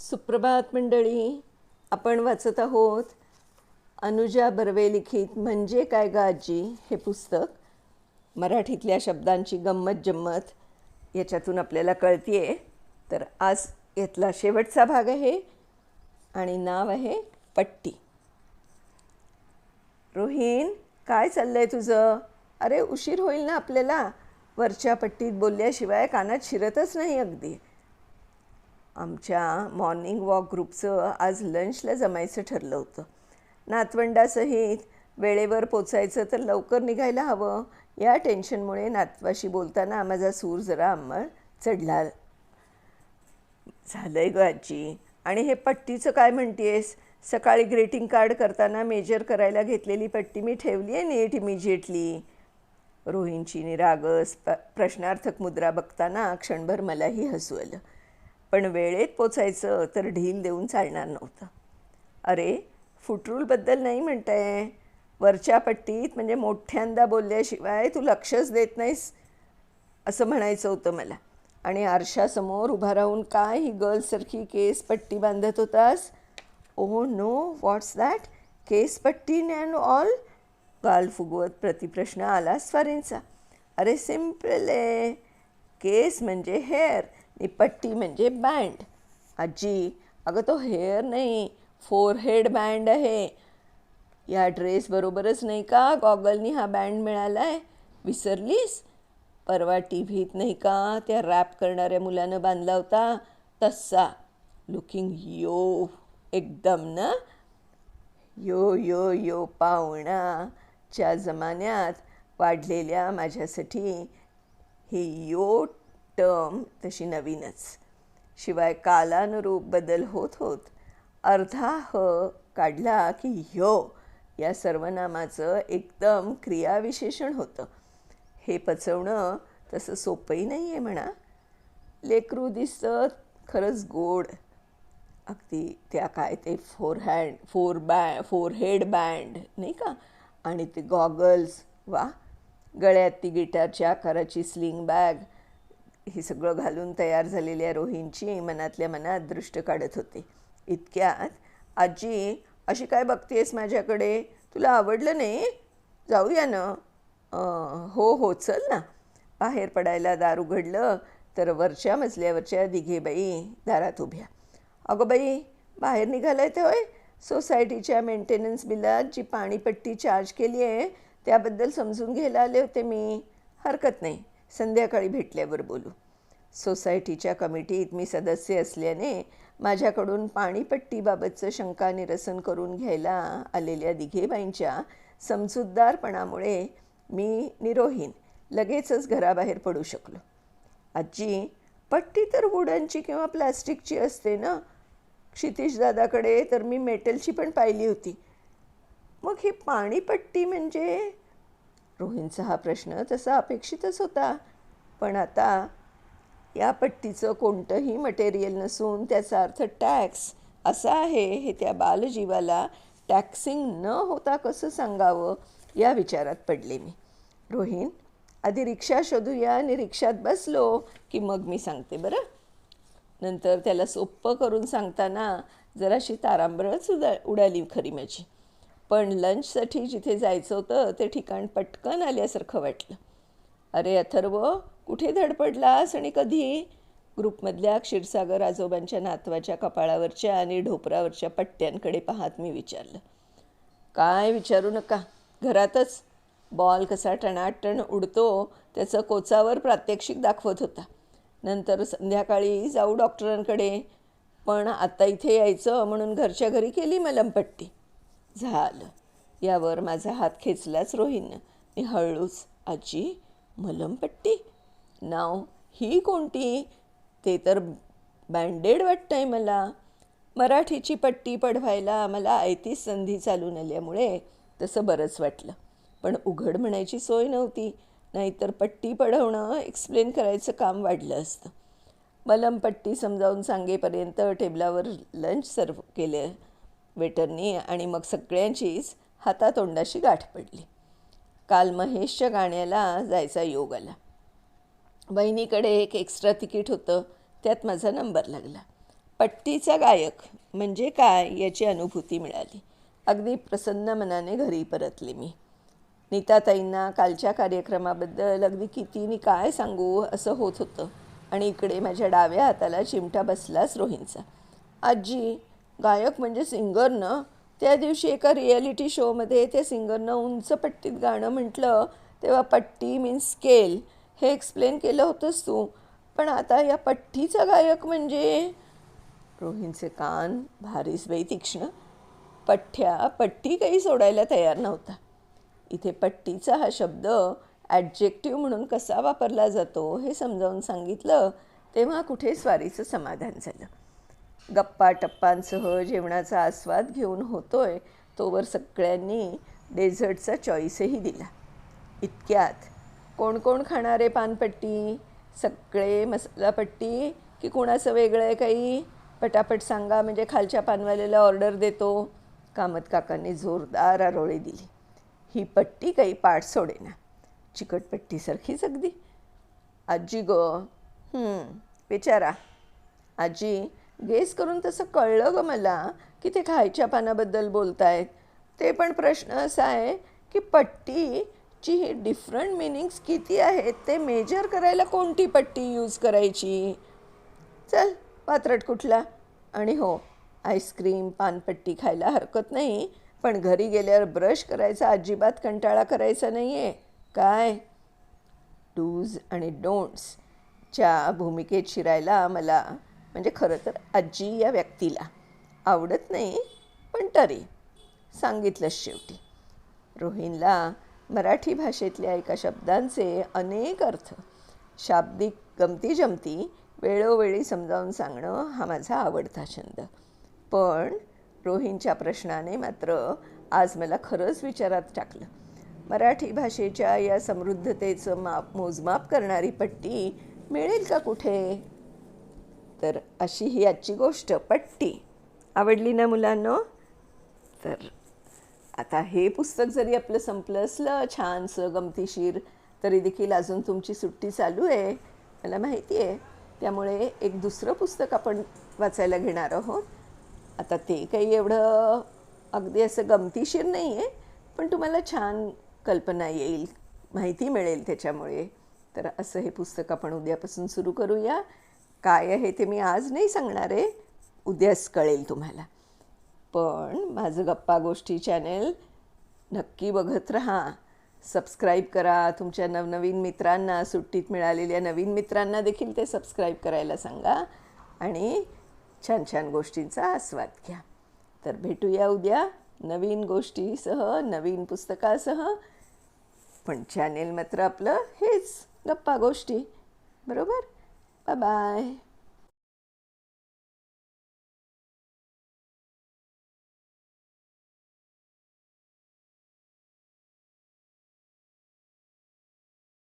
सुप्रभात मंडळी आपण वाचत आहोत अनुजा बर्वे लिखित म्हणजे काय ग आजी? हे पुस्तक मराठीतल्या शब्दांची गंमत जम्मत याच्यातून आपल्याला कळतीये. तर आज यातला शेवटचा भाग आहे आणि नाव आहे पट्टी. रोहिन काय चाललंय तुझं? अरे उशीर होईल ना आपल्याला? वरच्या पट्टीत बोलल्याशिवाय कानात शिरतच नाही अगदी. आमच्या मॉर्निंग वॉक ग्रुपचं आज लंचला जमायचं ठरलं होतं. नातवंडासहित वेळेवर पोचायचं तर लवकर निघायला हवं. या टेन्शनमुळे नातवाशी बोलताना माझा सूर जरा अंमळ चढला. झालं आहे ग आजी. आणि हे पट्टीचं काय म्हणतेस? सकाळी ग्रीटिंग कार्ड करताना मेजर करायला घेतलेली पट्टी मी ठेवली आहे नीट इमिजिएटली रोहिणची निरागस प्रश्नार्थक मुद्रा बघताना क्षणभर मलाही हसू आलं. पण वेळेत पोचायचं तर ढील देऊन चालणार नव्हतं. अरे फुटरूलबद्दल नाही म्हणताय. वरच्या पट्टीत म्हणजे मोठ्यांदा बोलल्याशिवाय तू लक्षच देत नाहीस असं म्हणायचं होतं मला. आणि आरशासमोर उभा राहून काय ही गर्लसारखी केस पट्टी बांधत होतास? ओ नो व्हॉट्स दॅट केस पट्टी अँड ऑल गाल फुगवत प्रतिप्रश्न आला स्वारींचा. अरे सिंपल आहे. केस म्हणजे हेअर आणि पट्टी म्हणजे बँड. आजी अगं तो हेअर नाही फोरहेड बँड आहे. या ड्रेसबरोबरच नाही का? गॉगलनी हा बँड मिळाला आहे विसरलीस? परवा टी व्हीत नाही का? त्या रॅप करणाऱ्या मुलानं बांधला होता. तसा. लुकिंग यो एकदम ना? यो यो यो पाहुणाच्या जमान्यात वाढलेल्या माझ्यासाठी ही यो टर्म तशी नवीनच. शिवाय कालानुरूप बदल होत होत अर्धा ह काढला की ह्यो या सर्वनामाचं एकदम क्रियाविशेषण होतं. हे पचवणं तसं सोपंही नाही आहे म्हणा. लेकरू दिसतं खरंच गोड. अगदी त्या काय ते फोर हँड फोर बॅ फोर हेड बँड नाही का? आणि ते गॉगल्स वा गळ्यात ती गिटारच्या आकाराची स्लिंग बॅग हे सगळं घालून तयार झालेल्या रोहींची मनातल्या मनात दृष्ट काढत होते. इतक्यात आजी अशी काय बघतेस माझ्याकडे? तुला आवडलं नाही? जाऊया ना. हो हो चल ना. बाहेर पडायला दार उघडलं तर वरच्या मजल्यावरच्या दिघेबाई दारात उभ्या. अगं बाई बाहेर निघालाय ते होय? सोसायटीच्या मेंटेनन्स बिलात जी पाणीपट्टी चार्ज केली आहे त्याबद्दल समजून घ्यायला आले होते मी. हरकत नाही. संध्याकाळी भेटल्यावर बोलू. सोसायटीच्या कमिटीत मी सदस्य असल्याने माझ्याकडून पाणीपट्टीबाबतचं शंका निरसन करून घ्यायला आलेल्या दिघेबाईंच्या समजूतदारपणामुळे मी निरोहीन. लगेचच घराबाहेर पडू शकलो. आजी पट्टी तर वुडनची किंवा प्लास्टिकची असते ना? क्षितिशदादाकडे तर मी मेटलची पण पाहिली होती. मग ही पाणीपट्टी म्हणजे रोहिणचा हा प्रश्न तसा अपेक्षितच होता. पण आता या पट्टीचं कोणतंही मटेरियल नसून त्याचा अर्थ टॅक्स असा आहे हे त्या बालजीवाला टॅक्सिंग न होता कसं सांगावं या विचारात पडले मी. रोहिण आधी रिक्षा शोधूया आणि रिक्षात बसलो की मग मी सांगते बरं. नंतर त्याला सोप्पं करून सांगताना जराशी तारांबळच उदा उडाली खरी माझी. पण लंचसाठी जिथे जायचं होतं ते ठिकाण पटकन आल्यासारखं वाटलं. अरे अथर्व कुठे धडपडलास आणि कधी? ग्रुपमधल्या क्षीरसागर आजोबांच्या नातवाच्या कपाळावरच्या आणि ढोपरावरच्या पट्ट्यांकडे पाहत मी विचारलं. काय विचारू नका घरातच. बॉल कसा टणाटण उडतो त्याचं कोचावर प्रात्यक्षिक दाखवत होता. नंतर संध्याकाळी जाऊ डॉक्टरांकडे. पण आता इथे यायचं म्हणून घरच्या घरी केली मलमपट्टी. झालं. यावर माझा हात खेचलाच रोहिननं मी हळूच आजी मलमपट्टी. नाव ही कोणती? ते तर बँडेड वाटतंय मला. मराठीची पट्टी पडवायला मला आयती संधी चालून आल्यामुळे तसं बरंच वाटलं. पण उघड म्हणायची सोय नव्हती. नाहीतर पट्टी पडवणं एक्सप्लेन करायचं काम वाढलं असतं. मलमपट्टी समजावून सांगेपर्यंत टेबलावर लंच सर्व केलं. वेटरनी आणि मग सगळ्यांचीच हातातोंडाशी गाठ पडली. काल महेशच्या गाण्याला जायचा योग आला. बहिणीकडे एक एक्स्ट्रा तिकीट होतं त्यात माझा नंबर लागला. पट्टीचा गायक म्हणजे काय याची अनुभूती मिळाली. अगदी प्रसन्न मनाने घरी परतले मी. नीताताईंना कालच्या कार्यक्रमाबद्दल अगदी कितीनी काय सांगू असं होत होतं आणि इकडे माझ्या डाव्या हाताला चिमटा बसलाच रोहींचा आजी गायक म्हणजे सिंगरनं त्या दिवशी एका रियालिटी शोमध्ये त्या सिंगरनं उंच पट्टीत गाणं म्हटलं तेव्हा पट्टी मीन्स स्केल हे एक्सप्लेन केलं होतंस तू. पण आता या पट्टीचा गायक म्हणजे रोहिणचे कान भारीच बाई तीक्ष्ण. पठ्ठ्या पट्टी काही सोडायला तयार नव्हता. इथे पट्टीचा हा शब्द ॲडजेक्टिव्ह म्हणून कसा वापरला जातो हे समजावून सांगितलं तेव्हा कुठे स्वारीचं समाधान झालं. गप्पा टप्पांसह जेवणाचा आस्वाद घेऊन होतोय तोवर सगळ्यांनी डेझर्टचा चॉईसही दिला. इतक्यात कोण कोण खाणारे पानपट्टी सगळे मसालापट्टी की कोणाचं वेगळं आहे काही? पटापट सांगा म्हणजे खालच्या पानवाल्याला ऑर्डर देतो. कामत काकांनी जोरदार आरोळी दिली. ही पट्टी काही पाठ सोडेना. चिकटपट्टीसारखीच अगदी आजी ग विचारा. आजी गेस करून तसं कळलं गं मला की ते खायच्या पानाबद्दल बोलतायत. ते पण प्रश्न असा आहे की पट्टीची ही डिफरंट मिनिंग्स किती आहेत? ते मेजर करायला कोणती पट्टी यूज करायची? चल पात्रट कुठला? आणि हो आईस्क्रीम पानपट्टी खायला हरकत नाही पण घरी गेल्यावर ब्रश करायचा अजिबात कंटाळा करायचा नाही आहे काय? डूज आणि डोंट्सच्या भूमिकेत शिरायला मला म्हणजे खरं तर आजी या व्यक्तीला आवडत नाही पण तरी सांगितलंच शेवटी. रोहिनला मराठी भाषेतल्या एका शब्दांचे अनेक अर्थ. शाब्दिक गमती जमती वेळोवेळी समजावून सांगणं हा माझा आवडता छंद. पण रोहिणच्या प्रश्नाने मात्र आज मला खरंच विचारात टाकलं. मराठी भाषेच्या या समृद्धतेचं माप मोजमाप करणारी पट्टी मिळेल का कुठे? तर अशी ही आजची गोष्ट पट्टी. आवडली ना मुलांनो? तर आता हे पुस्तक जरी आपलं संपलं असलं छानसं गमतीशीर तरी देखील अजून तुमची सुट्टी चालू आहे मला माहिती आहे. त्यामुळे एक दुसरं पुस्तक आपण वाचायला घेणार आहोत. आता ते काही एवढं अगदी असं गमतीशीर नाही आहे पण तुम्हाला छान कल्पना येईल माहिती मिळेल त्याच्यामुळे. तर असं हे पुस्तक आपण उद्यापासून सुरू करूया. काय आहे ते मी आज नाही सांगणार आहे. उद्याच कळेल तुम्हाला. पण माझं गप्पा गोष्टी चॅनेल नक्की बघत राहा. सबस्क्राईब करा. तुमच्या नवनवीन मित्रांना सुट्टीत मिळालेल्या नवीन मित्रांना देखील ते सबस्क्राईब करायला सांगा आणि छान छान गोष्टींचा आस्वाद घ्या. तर भेटूया उद्या नवीन गोष्टीसह नवीन पुस्तकासह. पण चॅनेल मात्र आपलं हेच गप्पा गोष्टी. बरोबर? Bye bye.